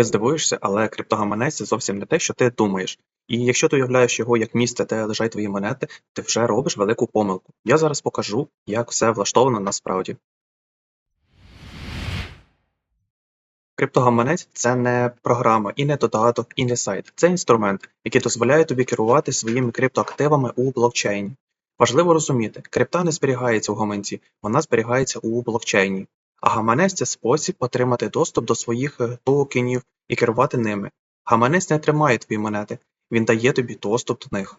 Ти здивуєшся, але криптогаманець це зовсім не те, що ти думаєш. І якщо ти уявляєш його як місце, де лежать твої монети, ти вже робиш велику помилку. Я зараз покажу, як все влаштовано насправді. Криптогаманець це не програма, і не додаток, і не сайт. Це інструмент, який дозволяє тобі керувати своїми криптоактивами у блокчейні. Важливо розуміти, крипта не зберігається у гаманці, вона зберігається у блокчейні. Гаманець це спосіб отримати доступ до своїх е, токенів і керувати ними. Гаманець не тримає твої монети, він дає тобі доступ до них.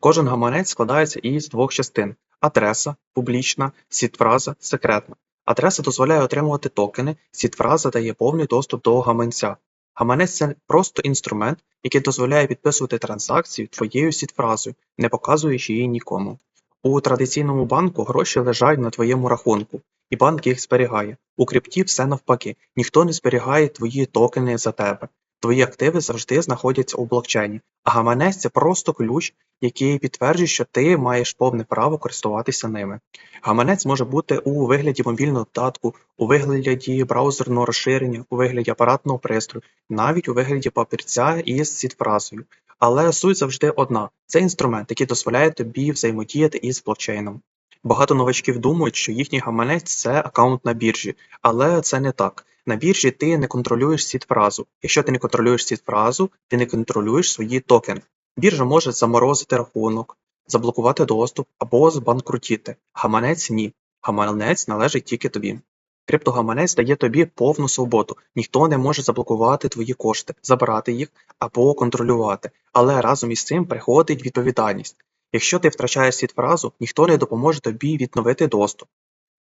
Кожен гаманець складається із двох частин: адреса, публічна, сітфраза, секретна. Адреса дозволяє отримувати токени, сітфраза дає повний доступ до гаманця. Гаманець це просто інструмент, який дозволяє підписувати транзакції твоєю сітфразою, не показуючи її нікому. У традиційному банку гроші лежать на твоєму рахунку, і банк їх зберігає. У крипті все навпаки, ніхто не зберігає твої токени за тебе. Твої активи завжди знаходяться у блокчейні, а гаманець це просто ключ, який підтверджує, що ти маєш повне право користуватися ними. Гаманець може бути у вигляді мобільного додатку, у вигляді браузерного розширення, у вигляді апаратного пристрою, навіть у вигляді папірця із сітфразою. Але суть завжди одна: це інструмент, який дозволяє тобі взаємодіяти із блокчейном. Багато новачків думають, що їхній гаманець це аккаунт на біржі, але це не так. На біржі ти не контролюєш сітфразу. Якщо ти не контролюєш сітфразу, ти не контролюєш свої токени. Біржа може заморозити рахунок, заблокувати доступ або збанкрутіти. Гаманець ні. Гаманець належить тільки тобі. Криптогаманець дає тобі повну свободу. Ніхто не може заблокувати твої кошти, забрати їх або контролювати. Але разом із цим приходить відповідальність. Якщо ти втрачаєш сітфразу, ніхто не допоможе тобі відновити доступ.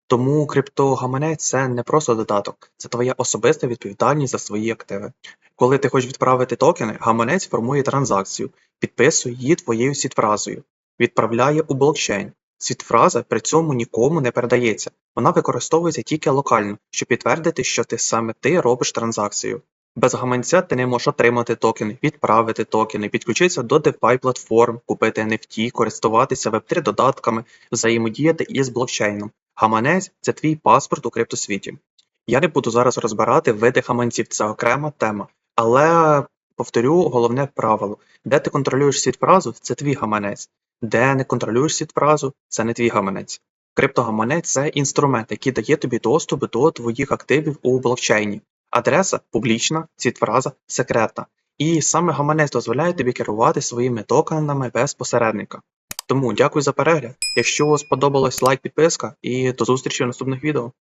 Тому криптогаманець це не просто додаток, це твоя особиста відповідальність за свої активи. Коли ти хочеш відправити токени, гаманець формує транзакцію, підписує її твоєю сітфразою, відправляє у блокчейн. Сітфраза при цьому нікому не передається, вона використовується тільки локально, щоб підтвердити, що ти саме ти робиш транзакцію. Без гаманця ти не можеш отримати токени, відправити токени, підключитися до DeFi платформ, купити NFT, користуватися Web3 додатками, взаємодіяти із блокчейном. Гаманець це твій паспорт у криптосвіті. Я не буду зараз розбирати види гаманців, це окрема тема. Але повторю головне правило: де ти контролюєш сітфразу, це твій гаманець, де не контролюєш сітфразу, це не твій гаманець. Криптогаманець це інструмент, який дає тобі доступ до твоїх активів у блокчейні. Адреса публічна, сітфраза секретна. І саме гаманець дозволяє тобі керувати своїми токенами без посередника. Тому дякую за перегляд. Якщо сподобалось лайк, підписка і до зустрічі в наступних відео.